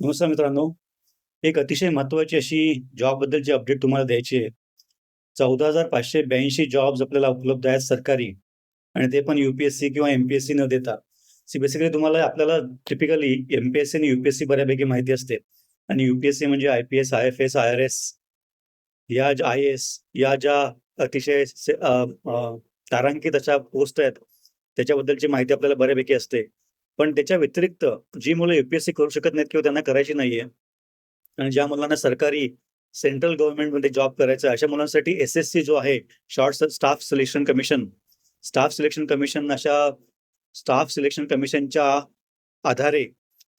नमस्कार मित्रांनो. एक अतिशय महत्त्वाची अशी जॉबबद्दलची अपडेट तुम्हाला द्यायची आहे. 14,582 जॉब्स आपल्याला उपलब्ध आहेत सरकारी आणि ते पण यू-पी-एस-सी किंवा एम-पी-एस-सी न देता. सी बेसिकली तुम्हाला आपल्याला टिपिकली एम-पी-एस-सी आणि यू-पी-एस-सी बऱ्यापैकी माहिती असते आणि यू-पी-एस-सी म्हणजे आय-पी-एस, आय-एफ-एस, आय-आर-एस या ज्या आय-ए-एस या ज्या अतिशय तारांकित अशा पोस्ट आहेत, त्याच्याबद्दलची माहिती आपल्याला बऱ्यापैकी असते. पण त्याच्या व्यतिरिक्त जी मुलं यू-पी-एस-सी करू शकत नाहीत किंवा त्यांना करायची नाहीये आणि ज्या मुलांना सरकारी सेंट्रल गव्हर्नमेंटमध्ये जॉब करायचा अशा मुलांसाठी एस-एस-सी जो आहे, short staff selection commission, staff selection commission अशा स्टाफ सिलेक्शन कमिशनच्या आधारे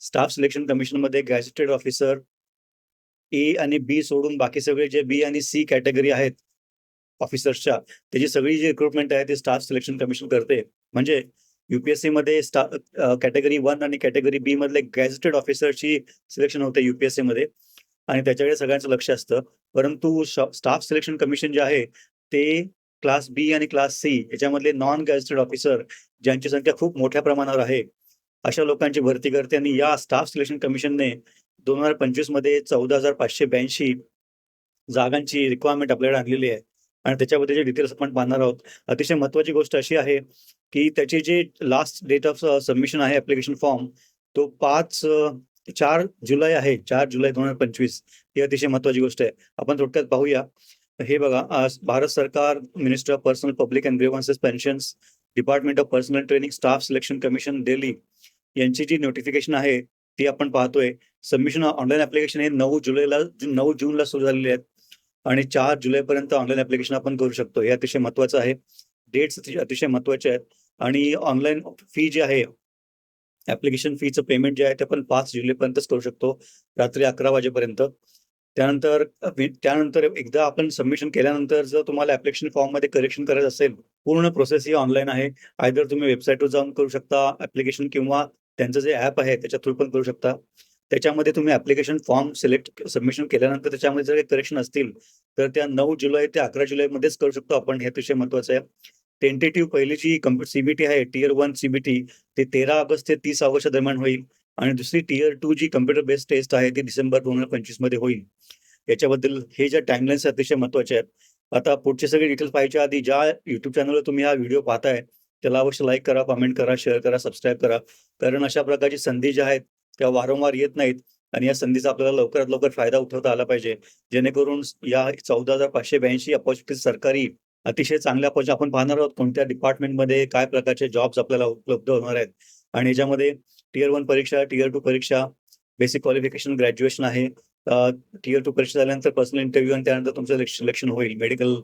स्टाफ सिलेक्शन कमिशनमध्ये गॅझेटेड ऑफिसर ए आणि बी सोडून बाकी सगळे जे बी आणि सी कॅटेगरी आहेत ऑफिसर्सच्या, त्याची सगळी जी रिक्रुटमेंट आहे ती स्टाफ सिलेक्शन कमिशन करते. म्हणजे युपीएससी मध्ये कॅटेगरी वन आणि कॅटेगरी बी मधले गॅझेटेड ऑफिसरची सिलेक्शन होते युपीएससी मध्ये. आणि त्याच्याकडे सगळ्यांचं लक्ष असतं. परंतु स्टाफ सिलेक्शन कमिशन जे आहे, ते क्लास बी आणि क्लास सी याच्यामधले नॉन गॅझेटेड ऑफिसर ज्यांची संख्या खूप मोठ्या प्रमाणावर आहे, अशा लोकांची भरती करते. आणि या स्टाफ सिलेक्शन कमिशनने 2025 मध्ये 14,582 जागांची रिक्वायरमेंट आपल्याकडे आणलेली आहे. आणि त्याच्याबद्दलचे डिटेल्स आपण पाहणार आहोत. अतिशय महत्वाची गोष्ट अशी आहे, की त्याचे जे लास्ट डेट ऑफ सबमिशन आहे ऍप्लिकेशन फॉर्म तो पाच uh, चार जुलै आहे. चार जुलै 2025 ही अतिशय महत्वाची गोष्ट आहे. आपण थोडक्यात पाहूया. हे बघा भारत सरकार, minister of personnel public and grievances pensions, department of personnel training, staff selection commission Delhi यांची जी नोटिफिकेशन आहे, ती आपण पाहतोय. सबमिशन ऑनलाईन ऍप्लिकेशन हे नऊ जुलैला नऊ जूनला सुरू झालेले आहेत आणि चार जुलैपर्यंत ऑनलाईन ऍप्लिकेशन आपण करू शकतो. हे अतिशय महत्वाचं आहे. डेट्स अतिशय महत्त्वाचे आहेत आणि ऑनलाईन फी जी आहे, ऍप्लिकेशन फीचं पेमेंट जे आहे, ते आपण पाच जुलैपर्यंतच करू शकतो, रात्री 11 वाजेपर्यंत. त्यानंतर त्यानंतर एकदा आपण सबमिशन केल्यानंतर जर तुम्हाला ऍप्लिकेशन फॉर्ममध्ये करेक्शन करायचं असेल, पूर्ण प्रोसेस ही ऑनलाईन आहे. आयदर तुम्ही वेबसाईटवर जाऊन करू शकता ऍप्लिकेशन किंवा त्यांचं जे ऍप आहे त्याच्या थ्रू पण करू शकता. त्याच्यामध्ये तुम्ही ऍप्लिकेशन फॉर्म सिलेक्ट सबमिशन केल्यानंतर त्याच्यामध्ये जर काही करेक्शन असतील, तर त्या नऊ जुलै ते 11 जुलैमध्येच करू शकतो आपण. हे अतिशय महत्वाचं आहे. टेंटेटिव्ह पहिली जी सीबीटी आहे, टीयर वन सीबीटी ते 13 ऑगस्ट ते तीस ऑगस्टच्या दरम्यान होईल आणि दुसरी टीयर टू जी कम्प्युटर बेस्ड टेस्ट आहे, ती डिसेंबर 2025 मध्ये होईल. याच्याबद्दल हे ज्या टाईमलाईन्स अतिशय महत्त्वाचे आहेत. आता पुढचे सगळे डिटेल्स पाहिजे आधी ज्या युट्यूब चॅनलवर तुम्ही हा व्हिडिओ पाहताय, त्याला अवश्य लाईक करा, कमेंट करा, शेअर करा, सबस्क्राईब करा. कारण अशा प्रकारची संधी ज्या आहेत, त्या वारंवार येत नाहीत आणि या संधीचा आपल्याला लवकरात लवकर फायदा उठवता आला पाहिजे. जेणेकरून या चौदा हजार पाचशे ब्याऐंशी अपॉर्च्युनिटी सरकारी अतिशय चांगल्या अपॉर्च्युनिटी आपण पाहणार आहोत. कोणत्या डिपार्टमेंटमध्ये काय प्रकारचे जॉब्स आपल्याला उपलब्ध होणार आहेत आणि याच्यामध्ये टियर 1 परीक्षा, टियर 2 परीक्षा, बेसिक क्वालिफिकेशन ग्रॅज्युएशन आहे. अ, टियर 2 परीक्षा झाल्यानंतर पर्सनल इंटरव्ह्यू आणि त्यानंतर तुमचं सिलेक्शन होईल. मेडिकल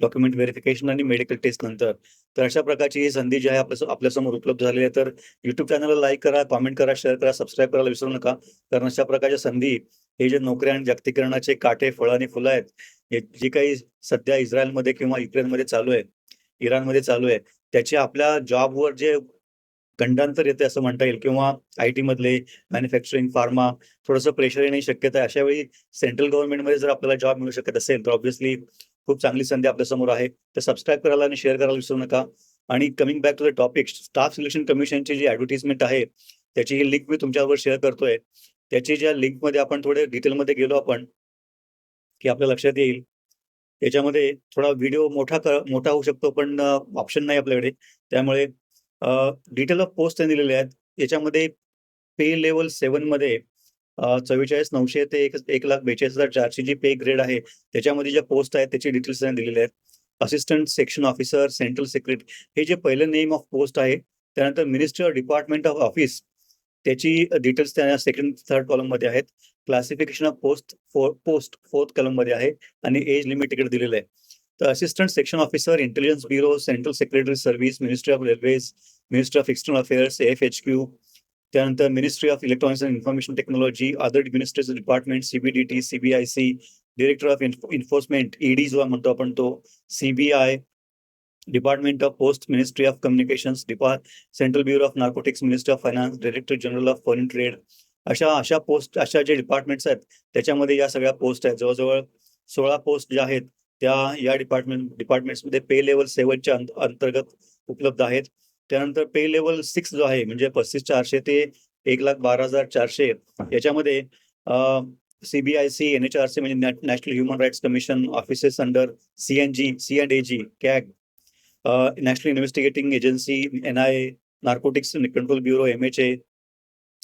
डॉक्युमेंट व्हेरिफिकेशन आणि मेडिकल टेस्ट नंतर. तर अशा प्रकारची ही संधी जी आहे आपल्या आपल्यासमोर उपलब्ध झालेली आहे. तर युट्यूब चॅनलला लाईक करा, कॉमेंट करा, शेअर करा, सबस्क्राईब करायला विसरू नका. कारण अशा प्रकारच्या संधी हे जे नोकऱ्या आणि जागतिकरणाचे काटे, फळं आणि फुलं आहेत, जे काही सध्या इस्रायलमध्ये किंवा युक्रेनमध्ये चालू आहे, इराणमध्ये चालू आहे, त्याचे आपल्या जॉबवर जे गंडांतर येते असं म्हणता येईल किंवा आय-टीमधले मॅन्युफॅक्चरिंग, फार्मा थोडंसं प्रेशर येण्याची शक्यता आहे. अशा वेळी सेंट्रल गव्हर्नमेंटमध्ये जर आपल्याला जॉब मिळू शकत असेल, तर ऑब्व्हियसली खूप चांगली संधी आपल्यासमोर आहे. तर सबस्क्राईब करायला आणि शेअर करायला विसरू नका. आणि coming back to the topic staff selection कमिशनची जी ऍडव्हर्टिजमेंट आहे, त्याची ही लिंक मी तुमच्याबरोबर शेअर करतोय. त्याची ज्या लिंकमध्ये आपण थोडे डिटेलमध्ये गेलो आपण, की आपल्या लक्षात येईल. त्याच्यामध्ये थोडा व्हिडिओ मोठा मोठा होऊ शकतो, पण ऑप्शन नाही आपल्याकडे. त्यामुळे डिटेल ऑफ पोस्ट त्यांनी दिलेले आहेत. याच्यामध्ये पे लेव्हल 7 चव्वेचाळीस नऊशे ते एक 1,42,400 जी पे ग्रेड आहे, त्याच्यामध्ये ज्या पोस्ट आहेत त्याचे डिटेल्स त्यांनी दिलेले आहेत. Assistant section officer, central secretary हे जे पहिलं नेम ऑफ पोस्ट आहे. त्यानंतर मिनिस्टर डिपार्टमेंट ऑफ ऑफिस त्याची डिटेल्स त्या सेकंड, थर्ड कॉलममध्ये आहेत. Classification of post four post 4th कॉलममध्ये आहे आणि एज लिमिट तिकडे दिलेलं आहे. तर assistant section officer, intelligence bureau, central secretary service, ministry of railways, ministry of external affairs, FHQ त्यानंतर ministry of electronics and information technology, other ministries department, CBDT CBIC director of enforcement ED ED जो म्हणतो आपण तो, CBI department of post, ministry of communications, depart central bureau of narcotics, ministry of finance, director general of foreign trade अशा अशा post अशा जे departments आहेत, त्याच्यामध्ये या सगळ्या पोस्ट आहेत. जवळजवळ सोळा पोस्ट ज्या आहेत, त्या या डिपार्टमेंट डिपार्टमेंट्समध्ये पे लेवल सेवनच्या अंतर्गत उपलब्ध आहेत. त्यानंतर पे लेवल सिक्स जो आहे म्हणजे 35,400 ते एक लाख बारा हजार चारशे याच्यामध्ये CBIC N H R C म्हणजे national human rights commission offices under C N G C and A G CAG. National investigating agency N I A narcotics control bureau M H A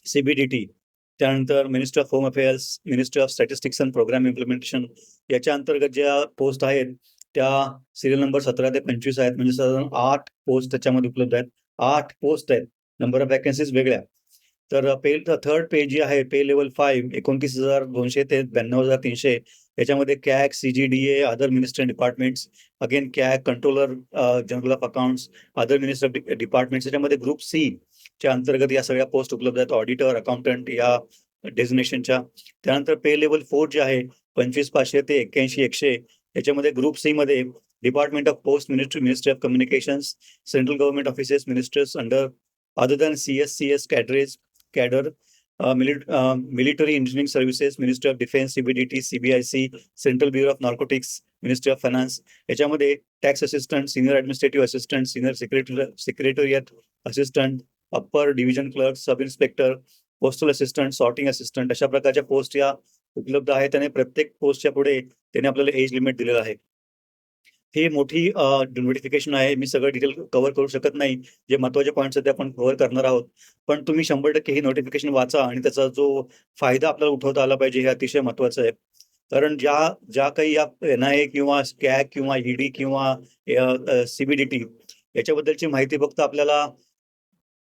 CBDT त्यानंतर minister of home affairs minister of statistics and programme implementation याच्या अंतर्गत ज्या post आहेत त्या serial number सतरा ते पंचवीस आहेत. म्हणजे साधारण आठ पोस्ट त्याच्यामध्ये उपलब्ध आहेत. आठ पोस्ट आहेत. नंबर ऑफ वॅकन्सीज वेगळ्या. तर पे थर्ड पे जी आहे पे लेवल फाईव्ह एकोणतीस हजार दोनशे ते ब्याण्णव हजार तीनशे. याच्यामध्ये CAG C G D A other minister departments again CAG controller general of accounts other minister departments याच्यामध्ये ग्रुप सी च्या अंतर्गत या सगळ्या पोस्ट उपलब्ध आहेत. ऑडिटर अकाउंटंट या डेझिग्नेशनच्या त्यानंतर पे लेवल फोर जे आहे पंचवीस पाचशे ते एक्क्याऐंशी एकशे. याच्यामध्ये ग्रुप सी मध्ये department of post ministry ministry of communications central government offices ministers under other than C S C S cadres cadre military engineering services ministry of defence CBDT CBIC central bureau of narcotics ministry of finance याच्यामध्ये tax assistant senior administrative assistant senior secretary secretariat assistant upper division clerk sub inspector postal assistant sorting assistant अशा प्रकारच्या post या उपलब्ध आहेत आणि प्रत्येक पोस्टच्या पुढे त्याने आपल्याला एज लिमिट दिलेलं आहे. ही मोठी नोटिफिकेशन आहे. मी सगळं डिटेल कव्हर करू शकत नाही. जे महत्त्वाचे पॉईंट्स आहेत ते आपण कव्हर करणार आहोत. पण तुम्ही शंभर टक्के ही नोटिफिकेशन वाचा आणि त्याचा जो फायदा आपल्याला उठवता आला पाहिजे हे अतिशय महत्वाचं आहे. कारण ज्या ज्या काही या एन आय ए किंवा स्कॅक किंवा ईडी किंवा सीबीडीटी याच्याबद्दलची माहिती फक्त आपल्याला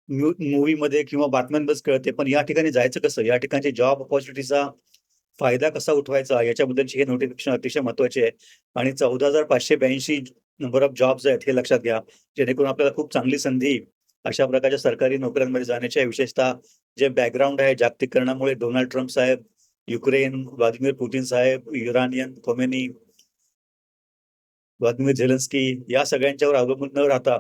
मूवीमध्ये किंवा बातम्यांमध्येच कळते. पण या ठिकाणी जायचं कसं? या ठिकाणचे जॉब ऑपॉर्च्युनिटीचा फायदा कसा उठवायचा? याच्याबद्दलची हे नोटिफिकेशन अतिशय महत्त्वाचे आहे. आणि चौदा हजार पाचशे ब्याऐंशी नंबर ऑफ जॉब्स आहेत हे लक्षात घ्या. जेणेकरून आपल्याला खूप चांगली संधी अशा प्रकारच्या सरकारी नोकऱ्यांमध्ये जाण्याच्या विशेषतः जे बॅकग्राऊंड आहे जागतिकरणामुळे डोनाल्ड ट्रम्प साहेब युक्रेन व्लादिमीर पुतीन साहेब युरानियन कोमेनी व्लादिमीर झेलन्स्की या सगळ्यांच्यावर अवलंबून न राहता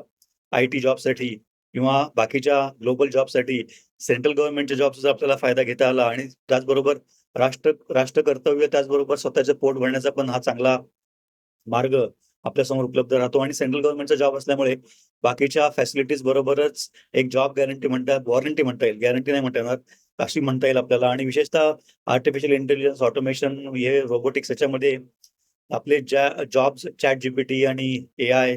आय टी जॉबसाठी किंवा बाकीच्या ग्लोबल जॉबसाठी सेंट्रल गव्हर्नमेंटच्या जॉबचा आपल्याला फायदा घेता आला. आणि त्याचबरोबर राष्ट्र राष्ट्र कर्तव्य त्याचबरोबर स्वतःचे पोट भरण्याचा पण हा चांगला मार्ग आपल्यासमोर उपलब्ध राहतो. आणि सेंट्रल गव्हर्नमेंटचा जॉब असल्यामुळे बाकीच्या फॅसिलिटीज बरोबरच एक जॉब गॅरंटी म्हणतात वॉरंटी म्हणता येईल. गॅरंटी नाही म्हणता येणार अशी म्हणता येईल आपल्याला. आणि विशेषतः आर्टिफिशियल इंटेलिजन्स ऑटोमेशन हे रोबोटिक्स याच्यामध्ये आपले ज्या जॉब्स चॅट जीपीटी आणि ए आय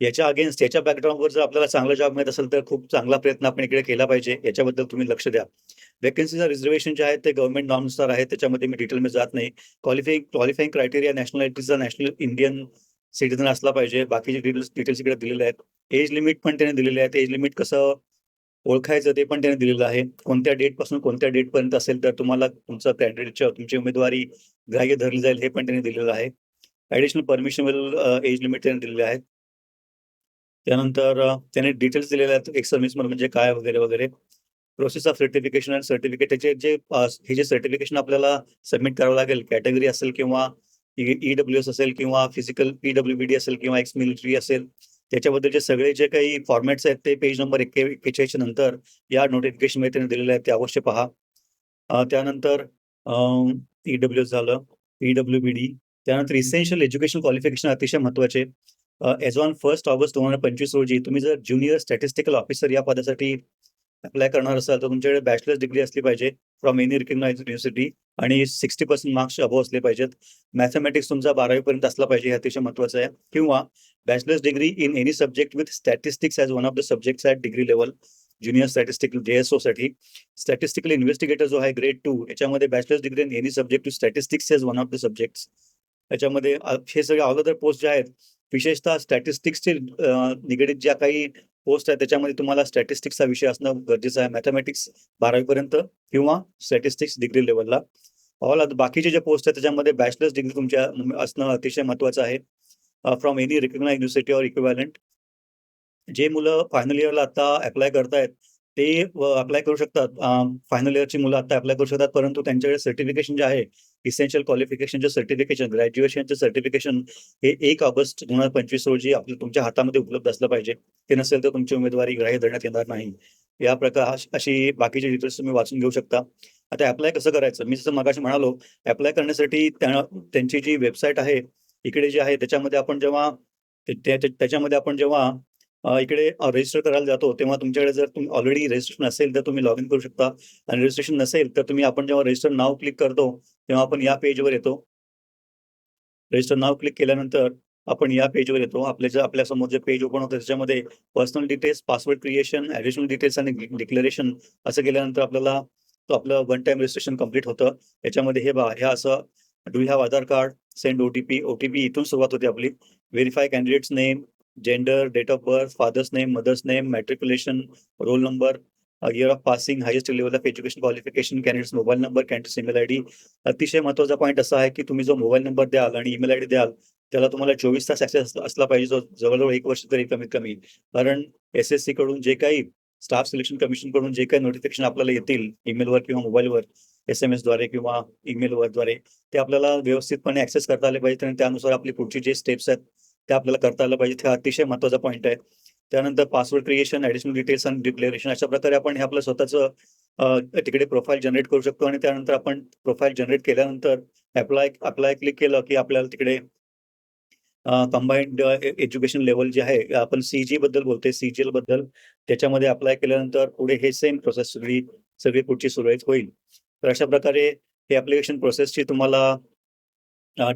याच्या अगेन्स्ट याच्या बॅकग्राऊंडवर जर आपल्याला चांगला जॉब मिळत असेल तर खूप चांगला प्रयत्न आपण इकडे केला पाहिजे. याच्याबद्दल तुम्ही लक्ष द्या. वेकन्सीचा रिझर्वेशन जे आहेत ते गव्हर्नमेंट नॉर्मनुसार आहेत. त्याच्यामध्ये मी डिटेलमध्ये जात नाही. क्वालिफाईंग क्वालिफाईंग क्रायटेरिया नॅशनॅलिटीचा नॅशनल इंडियन सिटीजन असला पाहिजे. बाकीचे डिटेल्स डिटेल्स इकडे दिलेले आहेत. एज लिमिट पण त्याने दिलेले आहेत. एज लिमिट कसं ओळखायचं ते पण त्याने दिलेलं आहे. कोणत्या डेटपासून कोणत्या डेट पर्यंत असेल तर तुम्हाला तुमचं कॅन्डिडेटच्या तुमची उमेदवारी ग्राह्य धरली जाईल हे पण त्याने दिलेलं आहे. ॲडिशनल परमिशनेबल एज लिमिट त्याने दिलेले आहेत. त्यानंतर त्याने डिटेल्स दिलेले आहेत एक सर्व्हिस म्हणजे काय वगैरे वगैरे. प्रोसेस ऑफ सर्टिफिकेशन आणि सर्टिफिकेट त्याचे जे हे जे सर्टिफिकेशन आपल्याला सबमिट करावं लागेल कॅटेगरी असेल किंवा ई डब्ल्यू एस असेल किंवा physical E W B D असेल किंवा एक्स मिलिटरी असेल त्याच्याबद्दलचे सगळे जे काही फॉर्मॅट्स आहेत ते पेज नंबर एक्के एक्केचाळीसच्या नंतर या नोटिफिकेशन त्याने त्यांनी दिलेले आहेत ते अवश्य पहा. त्यानंतर ई डब्ल्यू एस झालं ई डब्ल्यू बी डी त्यानंतर इसेन्शियल एज्युकेशन क्वालिफिकेशन अतिशय महत्त्वाचे एज ऑन फर्स्ट ऑगस्ट दोन हजार पंचवीस रोजी तुम्ही जर ज्युनियर स्टॅटिस्टिकल ऑफिसर या पदासाठी अप्लाय करणार असाल तर तुमच्याकडे बॅचलर्स डिग्री असली पाहिजे फ्रॉम एनी रिकग्नाइज युनिव्हर्सिटी आणि सिक्स्टी पर्सेंट मार्क्स अबो असले पाहिजेत. मॅथमॅटिक्स तुमचा बारावीपर्यंत असला पाहिजे हे अतिशय महत्वाचं आहे. किंवा bachelor's degree in any subject with statistics as one of the subjects at degree level junior statistical जे एससाठी. स्टॅटिस्टिकल इन्व्हेस्टिगेटर जो आहे ग्रेड टू याच्यामध्ये bachelor's degree in any subject to statistics as one of the subjects याच्यामध्ये हे सगळे all other post जे आहेत विशेषतः स्टॅटिस्टिक्सचे निगडीत ज्या काही पोस्ट आहे त्याच्यामध्ये तुम्हाला स्टॅटिस्टिक्सचा विषय असणं गरजेचं आहे. मॅथमॅटिक्स बारावीपर्यंत किंवा स्टॅटिस्टिक्स डिग्री लेवलला ऑल बाकीचे जे पोस्ट आहेत त्याच्यामध्ये बॅचलर्स डिग्री तुमच्या असणं अतिशय महत्वाचं आहे. From any recognise university or equivalent जे मुलं फायनल इयरला आता अप्लाय करतायत ते अप्लाय करू शकतात. फायनल इयरची मुलं आता अप्लाय करू शकतात परंतु त्यांच्याकडे सर्टिफिकेशन जे आहे इसेन्शियल क्वालिफिकेशनचे सर्टिफिकेशन ग्रॅज्युएशनचे सर्टिफिकेशन हे एक ऑगस्ट दोन हजार पंचवीस रोजी आपल्या तुमच्या हातामध्ये उपलब्ध असलं पाहिजे. ते नसेल तर तुमची उमेदवारी ग्राह्य धरण्यात येणार नाही. या प्रकार अशी बाकीचे डिटेल्स तुम्ही वाचून घेऊ शकता. आता अप्लाय कसं करायचं? मी जसं मगाशी म्हणालो अप्लाय करण्यासाठी त्यांची जी वेबसाईट आहे इकडे जी आहे त्याच्यामध्ये आपण जेव्हा त्याच्यामध्ये आपण जेव्हा अ, इकडे अ, रजिस्टर करायला जातो तेव्हा तुमच्याकडे जर तुम्ही ऑलरेडी रजिस्ट्रेशन असेल तर तुम्ही लॉग इन करू शकता आणि रजिस्ट्रेशन नसेल तर तुम्ही आपण जेव्हा रजिस्टर नाव क्लिक करतो तेव्हा आपण या पेजवर येतो. रजिस्टर नाव क्लिक केल्यानंतर आपण या पेजवर येतो. आपल्या जे आपल्यासमोर जे पेज ओपन होतं त्याच्यामध्ये personal details, password creation, additional details आणि डिक्लेरेशन असं केल्यानंतर आपल्याला तो आपलं वन टाईम रजिस्ट्रेशन कंप्लीट होतं. याच्यामध्ये हे पहा, हे असं do you have Aadhaar card, send OTP, OTP इथून सुरुवात होते आपली. Verify candidate's name, gender, date of birth, father's name, mother's name, matriculation, roll number, year of passing, highest level of education qualification, candidate's mobile number, candidate's email ID. अतिशय महत्त्वाचा point असा आहे की तुम्ही जो मोबाईल नंबर द्याल आणि email ID द्याल, त्याला तुम्हाला 24 तास ऍक्सेस असला पाहिजे जो जवळजवळ एक वर्ष तरी कमीत कमी. कारण एस-एस-सी कडून जे काही स्टाफ सिलेक्शन कमिशनकडून जे काही नोटिफिकेशन आपल्याला येतील ईमेलवर किंवा मोबाईलवर, एस-एम-एसद्वारे किंवा ईमेलवरद्वारे ते आपल्याला व्यवस्थितपणे ॲक्सेस करता आले पाहिजे आणि त्यानुसार आपली पुढची जे स्टेप्स आहेत, ते आपल्याला करता आलं पाहिजे. ते अतिशय महत्त्वाचा पॉईंट आहे. त्यानंतर पासवर्ड क्रिएशन, ऍडिशनल डिटेल्स आणि डिक्लेरेशन अशा प्रकारे आपण हे आपलं स्वतःचं तिकडे प्रोफाइल जनरेट करू शकतो आणि त्यानंतर आपण प्रोफाइल जनरेट केल्यानंतर अप्लाय अप्लाय क्लिक केलं की आपल्याला तिकडे कंबाईंड कंबाइंड एज्युकेशन लेवल जे आहे आपण सी-जी बद्दल बोलतोय, सी-जी-एलबद्दल त्याच्यामध्ये अप्लाय केल्यानंतर पुढे हे सेम प्रोसेस सगळी सगळी पुढची सुरळीत होईल. तर अशा प्रकारे हे ऍप्लिकेशन प्रोसेसची तुम्हाला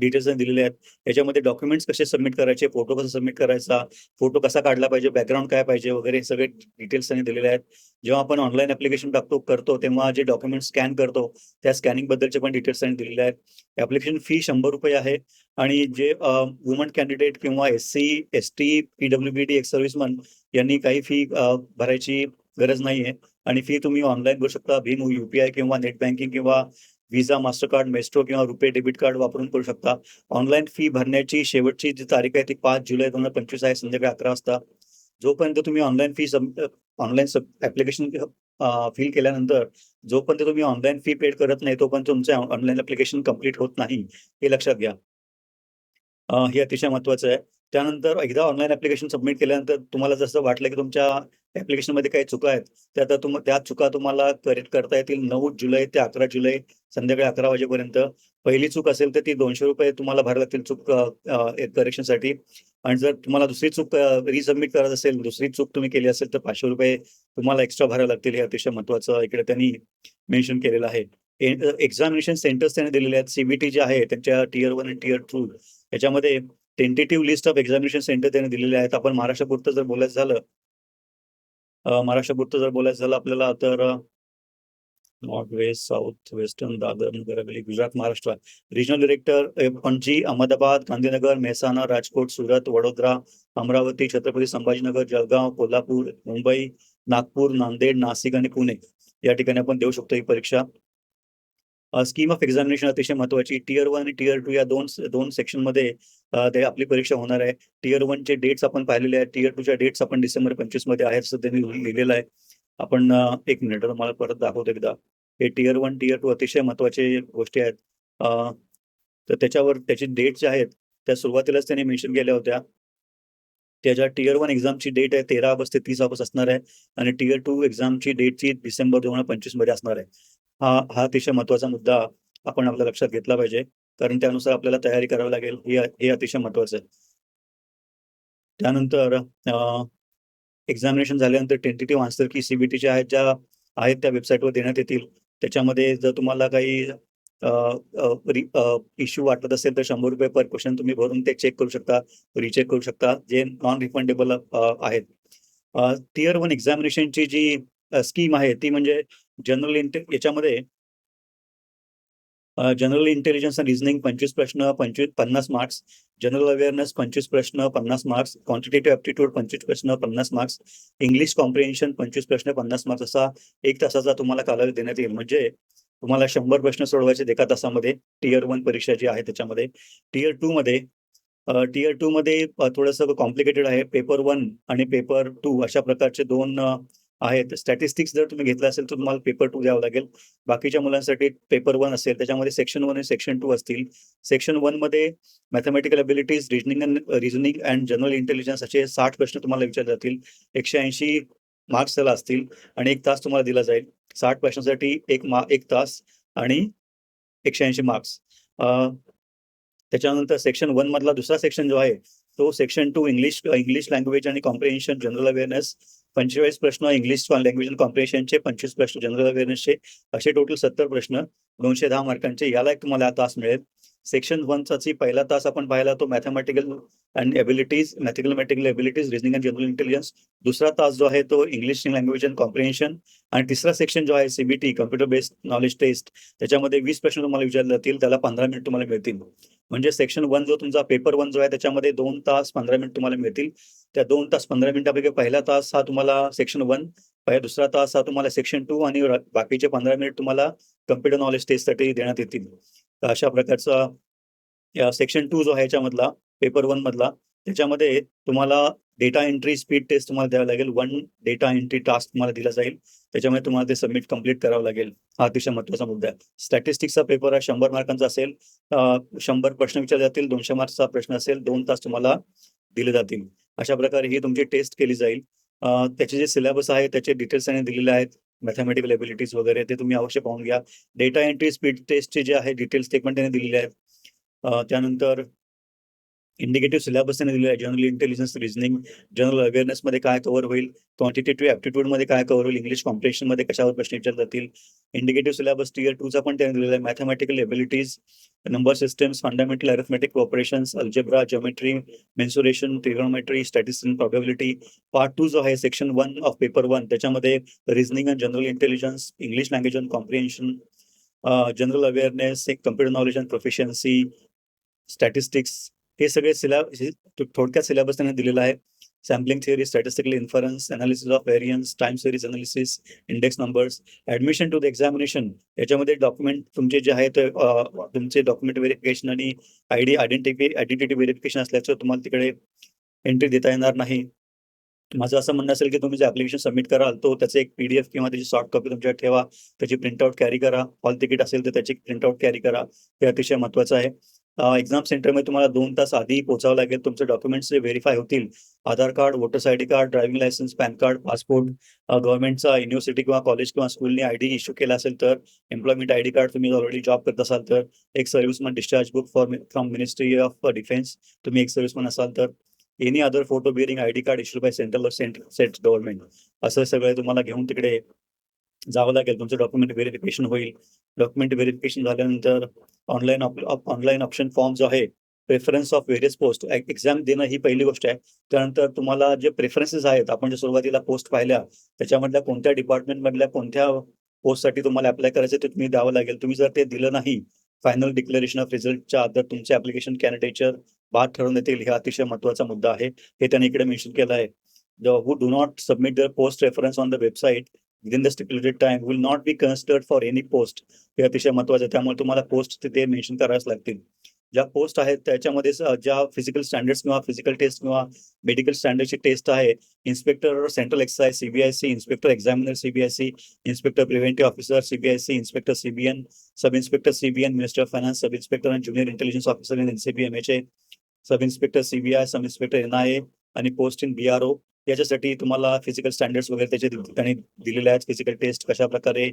डिटेल्स दिलेले आहेत. याच्यामध्ये डॉक्युमेंट्स कसे सबमिट करायचे, फोटो कसा सबमिट करायचा, फोटो कसा काढला पाहिजे, बॅकग्राऊंड काय पाहिजे वगैरे हे सगळे डिटेल्स त्यांनी दिलेले आहेत. जेव्हा आपण ऑनलाईन ऍप्लिकेशन टाकतो करतो तेव्हा जे डॉक्युमेंट स्कॅन करतो, त्या स्कॅनिंग बद्दलचे पण डिटेल्स त्यांनी दिलेले आहेत. ऍप्लिकेशन फी ₹100 आहे आणि जे वुमन कॅन्डिडेट किंवा SC, ST, PW B D ex serviceman यांनी काही फी भरायची गरज नाहीये आणि फी तुम्ही ऑनलाईन भरू शकता. भीम यू-पी-आय किंवा नेट बँकिंग किंवा व्हिसा, मास्टरकार्ड, मेस्ट्रो किंवा रुपे डेबिट कार्ड वापरून करू शकता. ऑनलाईन फी भरण्याची शेवटची जी तारीख आहे ती पाच जुलै 2025 आहे संध्याकाळी 11 वाजता. जोपर्यंत तुम्ही online fee sub online sub application fill केल्यानंतर जोपर्यंत तुम्ही ऑनलाईन फी पेड करत नाही तोपर्यंत तुमचं ऑनलाईन ऍप्लिकेशन कंप्लीट होत नाही, हे लक्षात घ्या. हे अतिशय महत्वाचं आहे. त्यानंतर एकदा ऑनलाईन ऍप्लिकेशन सबमिट केल्यानंतर तुम्हाला जसं वाटलं की तुमच्या ॲप्लिकेशनमध्ये काही चुका आहेत, त्या आता तुम त्या चुका तुम्हाला करेक्ट करता येतील नऊ जुलै ते 11 जुलै संध्याकाळी 11 वाजेपर्यंत. पहिली चूक असेल तर ती ₹200 तुम्हाला भरायला लागतील चूक करेक्शनसाठी आणि जर तुम्हाला दुसरी चूक रिसबमिट करायचं असेल, दुसरी चूक तुम्ही केली असेल तर ₹500 तुम्हाला एक्स्ट्रा भरायला लागतील. हे अतिशय महत्वाचं इकडे त्यांनी मेन्शन केलेलं आहे. एक्झामिनेशन सेंटर्स त्यांनी दिलेले आहेत. सीबीटी जे आहे त्यांच्या टीयर वन आणि टियर 2 याच्यामध्ये tentative list of examination centre त्याने दिलेले आहेत. आपण महाराष्ट्रापुरतं जर बोलायचं झालं महाराष्ट्रापुरतं जर बोलायचं झालं आपल्याला तर north west, south western, Dadra, Nagar Haveli, Gujarat, Maharashtra. Regional director Panaji, Ahmedabad, Gandhinagar, Mehsana, Rajkot, Surat, Vadodara, Amravati, Chhatrapati Sambhajinagar, Jalgaon, Kolhapur, Mumbai, Nagpur, Nanded, Nashik आणि पुणे या ठिकाणी आपण देऊ शकतो ही परीक्षा. स्कीम ऑफ एक्झामिनेशन अतिशय महत्वाची टियर 1 आणि टियर 2 या 2 2 सेक्शनमध्ये ते आपली परीक्षा होणार आहे. टियर 1चे डेट्स आपण पाहिलेले आहेत. टियर 2च्या डेट्स आपण डिसेंबर 25 मध्ये आहेत असं त्यांनी लिहिलेलं आहे. आपण एक मिनिट मला परत दाखवतो एकदा. हे टियर 1, टियर 2 अतिशय महत्त्वाचे गोष्टी आहेत. तर त्याच्यावर त्याची डेट ज्या आहेत, त्या सुरुवातीलाच त्यांनी मेन्शन केल्या होत्या. त्याच्या टियर 1 एक्झामची डेट आहे 13 ऑगस्ट ते तीस ऑगस्ट असणार आहे आणि टियर 2 एक्झामची डेटची डिसेंबर 2025 मध्ये असणार आहे. हा हा अतिशय महत्त्वाचा मुद्दा आपण आपल्या लक्षात घेतला पाहिजे. कारण त्यानुसार आपल्याला तयारी करावी लागेल. हे हे अतिशय महत्वाचं आहे. त्यानंतर एक्झामिनेशन झाल्यानंतर टेंटेटिव्ह आन्सर की सीबीटीच्या आहेत ज्या आहेत त्या वेबसाईटवर देण्यात येतील. त्याच्यामध्ये जर तुम्हाला काही इश्यू वाटत असेल तर ₹100 पर क्वेश्चन तुम्ही भरून ते चेक करू शकता, रिचेक करू शकता, जे नॉन रिफंडेबल आहेत. अ, टियर 1 एक्झामिनेशनची जी स्कीम आहे ती म्हणजे जनरल इंटे याच्यामध्ये जनरल इंटेलिजन्स अँड रिझनिंग 25 प्रश्न, 25 50 मार्क्स, जनरल अवेअरनेस 25 प्रश्न, 50 मार्क्स, क्वांटिटेटिव्ह एप्टिट्यूड 25 प्रश्न, 50 मार्क्स, इंग्लिश कॉम्प्रिहेन्शन 25 प्रश्न, 50 मार्क्स असा एक तासाचा तुम्हाला कालावधी देण्यात येईल. म्हणजे तुम्हाला शंभर प्रश्न सोडवायचे एका तासामध्ये. टीयर वन परीक्षा जी आहे त्याच्यामध्ये. टीयर टू मध्ये अ, टियर 2 मध्ये थोडंसं कॉम्प्लिकेटेड आहे. पेपर वन आणि पेपर टू अशा प्रकारचे दोन आहेत. स्टॅटिस्टिक्स जर तुम्ही घेतलं असेल तर तुम्हाला पेपर टू द्यावं लागेल. बाकीच्या मुलांसाठी पेपर वन असेल त्याच्यामध्ये सेक्शन वन आणि सेक्शन टू असतील. सेक्शन वनमध्ये mathematical abilities, reasoning and reasoning and general intelligence असे साठ प्रश्न तुम्हाला विचारले जातील. 180 मार्क्स त्याला असतील आणि एक तास तुम्हाला दिला जाईल. साठ प्रश्नासाठी एक मा एक तास आणि 180 मार्क्स. त्याच्यानंतर सेक्शन वन मधला दुसरा सेक्शन जो आहे तो section two English English language आणि कॉम्प्रिहेन्शन जनरल अवेअरनेस पंचेचाळीस प्रश्न इंग्लिश लँग्वेज कॉम्प्रिहेशनचे पंचवीस प्रश्न जनरल अवेअरनेसचे असे टोटल सत्तर प्रश्न. दोनशे दहा मार्कांचे याला एक तुम्हाला तास मिळेल. सेक्शन वनचा पहिला तास आपण पाहिला तो mathematical and abilities mathematical abilities reasoning and general intelligence दुसरा तास जो आहे तो इंग्लिश लँग्वेज अँड कॉम्प्रिहेन्शन आणि तिसरा सेक्शन जो आहे CBT computer based knowledge test त्याच्यामध्ये वीस प्रश्न तुम्हाला विचारले जातील त्याला पंधरा मिनिट तुम्हाला मिळतील. म्हणजे सेक्शन वन जो तुमचा पेपर वन जो आहे त्याच्यामध्ये दोन तास पंधरा मिनिट तुम्हाला मिळतील. त्या दोन तास पंधरा मिनिटापैकी पहिला तास हा तुम्हाला सेक्शन वन पहिला दुसरा तास हा तुम्हाला सेक्शन टू आणि बाकीचे पंधरा मिनिट तुम्हाला कम्प्युटर नॉलेज टेस्टसाठी देण्यात येतील. तर अशा प्रकारचा सेक्शन टू जो आहे याच्यामधला पेपर वन मधला त्याच्यामध्ये तुम्हाला डेटा एंट्री स्पीड टेस्ट तुम्हाला द्यावं लागेल. वन डेटा एंट्री टास्क तुम्हाला दिला जाईल. त्याच्यामध्ये तुम्हाला ते सबमिट कंप्लीट करावं लागेल. हा अतिशय महत्त्वाचा मुद्दा आहे. स्टॅटिस्टिक्सचा पेपर हा शंभर मार्कांचा असेल. शंभर प्रश्न विचारले जातील. दोनशे मार्क्सचा प्रश्न असेल. दोन तास तुम्हाला दिले जातील. अशा प्रकारे ही तुमची टेस्ट केली जाईल. त्याचे जे सिलेबस आहे त्याचे डिटेल्स त्यांनी दिलेले आहेत. मॅथमॅटिकल एबिलिटीज वगैरे ते तुम्ही अवश्य पाहून घ्या. डेटा एंट्री स्पीड टेस्टचे जे आहे डिटेल्स ते पण त्यांनी दिलेले आहेत. त्यानंतर इंडिकेटिव्ह सिलेबस त्यांनी दिलेला आहे जनरल इंटेलिजन्स रिझनिंग जनरल अवेअरनेसमध्ये काय कव्हर होईल? क्वांटिटेटिव्ह ऍप्टिट्यूडमध्ये काय कव्हर होईल? इंग्लिश कॉम्प्रिहेन्शनमध्ये कशावर प्रश्न विचारले जातील? इंडिकेटिव्ह सिलेबस टीयर टूचा पण त्यांनी दिलेला आहे. Mathematical abilities number systems fundamental arithmetic operations algebra geometry mensuration trigonometry statistic probability part two जो आहे section one of paper one त्याच्यामध्ये reasoning and general intelligence English language and comprehension general awareness computer knowledge and proficiency statistics हे सगळे सिलॅब थोडक्यात syllabus त्यांनी दिलेला आहे. Sampling theory statistical inference analysis of variance time series analysis index numbers admission to the examination याच्यामध्ये document तुमचे जे आहे ते तुमचे डॉक्युमेंट व्हेरिफिकेशन आणि I D identity identity verification असल्याचं तुम्हाला तिकडे एंट्री देता येणार नाही. माझं असं म्हणणं असेल की तुम्ही जे ऍप्लिकेशन सबमिट कराल तो त्याचे एक पीडीएफ किंवा त्याची सॉफ्ट कॉपी तुमच्याकडे ठेवा त्याची प्रिंटआउट कॅरी करा. हॉल तिकीट असेल तर त्याची प्रिंटआउट कॅरी करा. हे अतिशय महत्वाचं आहे. एक्झाम सेंटरमध्ये तुम्हाला दोन तास आधी पोहोचावं लागेल. तुमचे डॉक्युमेंट्स जे व्हेरीफाय होतील Aadhaar card voter's I D card driving licence PAN card passport गव्हर्नमेंटचा university किंवा कॉलेज किंवा स्कूलने आय डी इश्यू केला असेल तर एम्प्लॉयमेंट आय डी कार्ड तुम्ही ऑलरेडी जॉब करत असाल तर एक serviceman discharge book for from ministry of defence तुम्ही एक सर्व्हिसमन असाल तर any other photo bearing I D card issue by central central set government असं सगळं तुम्हाला घेऊन तिकडे जावं लागेल तुमचं डॉक्युमेंट व्हेरिफिकेशन होईल. डॉक्युमेंट व्हेरिफिकेशन झाल्यानंतर ऑनलाईन ऑनलाईन ऑप्शन फॉर्म जो आहे preference of various post exam देणं ही पहिली गोष्ट आहे. त्यानंतर तुम्हाला जे प्रेफरन्सेस आहेत आपण जे सुरुवातीला पोस्ट पाहिल्या त्याच्यामधल्या कोणत्या डिपार्टमेंट मधल्या कोणत्या पोस्टसाठी तुम्हाला अप्लाय करायचं ते तुम्ही द्यावं लागेल. तुम्ही जर ते दिलं नाही फायनल डिक्लेरेशन ऑफ रिझल्टच्या आधार तुमचे ऍप्लिकेशन कॅन्डिडेटच्या बाद ठरवून येतील हे अतिशय महत्त्वाचा मुद्दा आहे. हे त्यांनी इकडे मेन्शन केलं आहे. Who do not submit the post reference on the website within the stipulated time will not be considered for any post हे अतिशय महत्वाचं आहे. त्यामुळे तुम्हाला पोस्ट तिथे मेन्शन कराव्याच लागतील. ज्या पोस्ट आहेत त्याच्यामध्ये ज्या फिजिकल स्टँडर्ड्स किंवा फिजिकल टेस्ट किंवा मेडिकल स्टँडर्डची टेस्ट आहे inspector central excise CBIC inspector examiner CBIC inspector preventive officer CBIC inspector CBN sub inspector CBN minister of finance sub inspector आणि junior intelligence officer in एनसीबीएमएचे sub inspector CBI sub inspector NIA आणि post in BRO याच्यासाठी तुम्हाला physical standards वगैरे त्याचे त्यांनी दिलेले आहेत. Physical taste कशा प्रकारे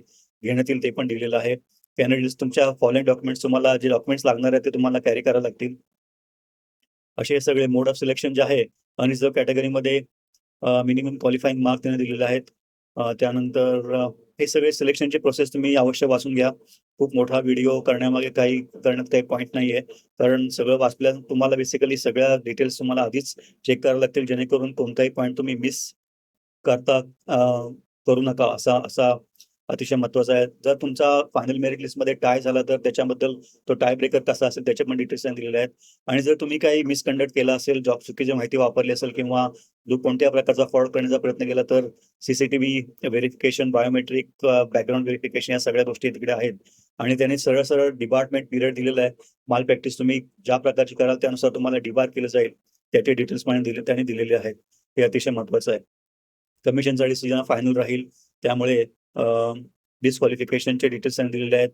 घेण्यात येईल ते पण दिलेलं आहे. कॅन्डिडेट्स तुमच्या फॉलोइंग डॉक्युमेंट्स तुम्हाला जे डॉक्युमेंट्स लागणार आहेत ते तुम्हाला कॅरी करावे लागतील. असे सगळे मोड ऑफ सिलेक्शन जे आहे अनरिझर्व कॅटेगरीमध्ये मिनिमम क्वालिफाईंग मार्क त्यांनी दिलेले आहेत. त्यानंतर हे सगळे सिलेक्शनचे प्रोसेस तुम्ही अवश्य वाचून घ्या. खूप मोठा व्हिडिओ करण्यामागे काही करण्यात काही पॉईंट नाहीये. कारण सगळं वाचल्या तुम्हाला बेसिकली सगळ्या डिटेल्स तुम्हाला आधीच चेक करायला लागतील. जेणेकरून कोणताही पॉईंट तुम्ही मिस करता करू नका. असा असा अतिशय महत्त्वाचा आहे. जर तुमचा फायनल मेरिट लिस्टमध्ये टाय झाला तर त्याच्याबद्दल तो टाय ब्रेकर कसा असेल त्याचे पण डिटेल्स दिलेले आहेत. आणि जर तुम्ही काही मिसकंडक्ट केला असेल जॉब चुकीची माहिती वापरली असेल किंवा जो कोणत्या प्रकारचा फ्रॉड करण्याचा प्रयत्न केला तर CCTV verification biometric background verification या सगळ्या गोष्टी तिकडे आहेत. आणि त्यांनी सरळ सरळ डिपार्टमेंट पिरियड दिलेला आहे. माल प्रॅक्टिस तुम्ही ज्या प्रकारची कराल त्यानुसार तुम्हाला डिबार केलं जाईल. त्याचे डिटेल्स पण दिले त्यांनी दिलेले आहेत. हे अतिशय महत्वाचं आहे. कमिशनचा डिसिजन फायनल राहील. त्यामुळे डिस्क्वालिफिकेशनचे डिटेल्स त्यांनी दिलेले आहेत.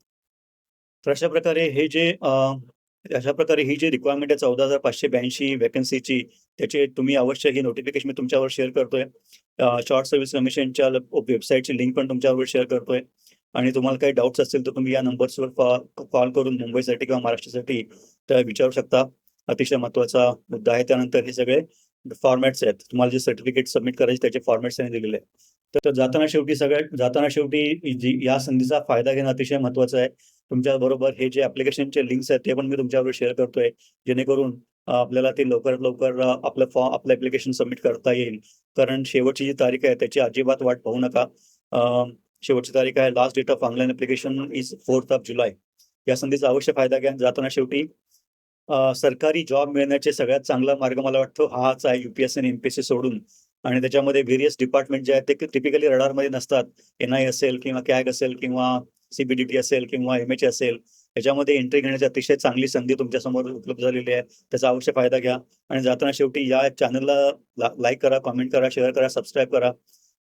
तर अशा प्रकारे हे जे अशा प्रकारे ही जी रिक्वायरमेंट आहे चौदा हजार पाचशे ब्याऐंशी वॅकन्सीची त्याचे तुम्ही अवश्य ही नोटिफिकेशन मी तुमच्यावर शेअर करतोय. शॉर्ट सर्व्हिस कमिशनच्या वेबसाईटची लिंक पण तुमच्यावर शेअर करतोय. आणि तुम्हाला काही डाऊट्स असतील तर तुम्ही या नंबर्सवर कॉल करून मुंबईसाठी किंवा महाराष्ट्रासाठी त्या विचारू शकता. अतिशय महत्त्वाचा मुद्दा आहे. त्यानंतर हे सगळे फॉर्मॅट्स आहेत. तुम्हाला जे सर्टिफिकेट सबमिट करायचे त्याचे फॉर्मॅट्स त्यांनी दिलेले आहेत. तर जाताना शेवटी सगळ्यात जाताना शेवटी जी या संधीचा फायदा घेणं अतिशय महत्वाचं आहे. तुमच्या बरोबर हे जे ऍप्लिकेशनचे लिंक्स आहेत ते पण मी तुमच्याबरोबर शेअर करतोय. जेणेकरून आपल्याला ते लवकरात लवकर आपलं फॉर्म आपलं ऍप्लिकेशन सबमिट करता येईल. कारण शेवटची जी तारीख आहे त्याची अजिबात वाट पाहू नका. शेवटची तारीख आहे. Last date of online application is fourth of July या संधीचा अवश्य फायदा घ्या. जाताना शेवटी सरकारी जॉब मिळण्याचे सगळ्यात चांगला मार्ग मला वाटतो हाच आहे युपीएससी आणि एमपीएससी सोडून. आणि त्याच्यामध्ये व्हेरियस डिपार्टमेंट जे आहेत ते टिपिकली रडारमध्ये नसतात. एन आय असेल किंवा कॅग असेल किंवा सीबीडीटी असेल किंवा एम एच असेल. याच्यामध्ये एंट्री घेण्याची अतिशय चांगली संधी तुमच्यासमोर उपलब्ध झालेली आहे. त्याचा अवश्य फायदा घ्या. आणि जाताना शेवटी या चॅनलला लाईक करा कॉमेंट करा शेअर करा सबस्क्राईब करा.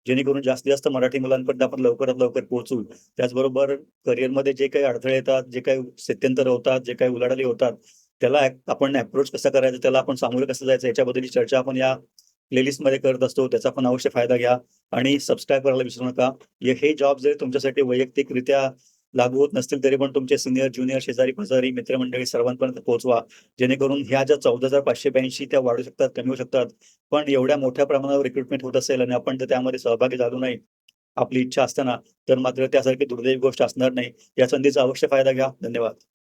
जेणेकरून जास्तीत जास्त मराठी मुलांपर्यंत आपण लवकरात लवकर पोहोचू. त्याचबरोबर करिअरमध्ये जे काही अडथळे येतात जे काही स्थित्यंतर होतात जे काही उलाढाली होतात त्याला आपण अप्रोच कसा करायचा त्याला आपण सामोरं कसं जायचं याच्याबद्दलची चर्चा आपण या प्लेलिस्टमध्ये करत असतो. त्याचा पण अवश्य फायदा घ्या. आणि सबस्क्राईब करायला विसरू नका. हे- जॉब जरी तुमच्यासाठी वैयक्तिकरित्या लागू होत नसतील तरी पण तुमचे सिनियर ज्युनियर शेजारी पाजारी मित्रमंडळी सर्वांपर्यंत पोहोचवा. जेणेकरून ह्या ज्या चौदा हजार पाचशे ब्याऐंशी त्या वाढू शकतात कमी होऊ शकतात. पण एवढ्या मोठ्या प्रमाणावर रिक्रुटमेंट होत असेल आणि आपण जर त्यामध्ये सहभागी झालो नाही आपली इच्छा असताना तर मात्र त्यासारखी दुर्दैवी गोष्ट असणार नाही. या संधीचा अवश्य फायदा घ्या. धन्यवाद.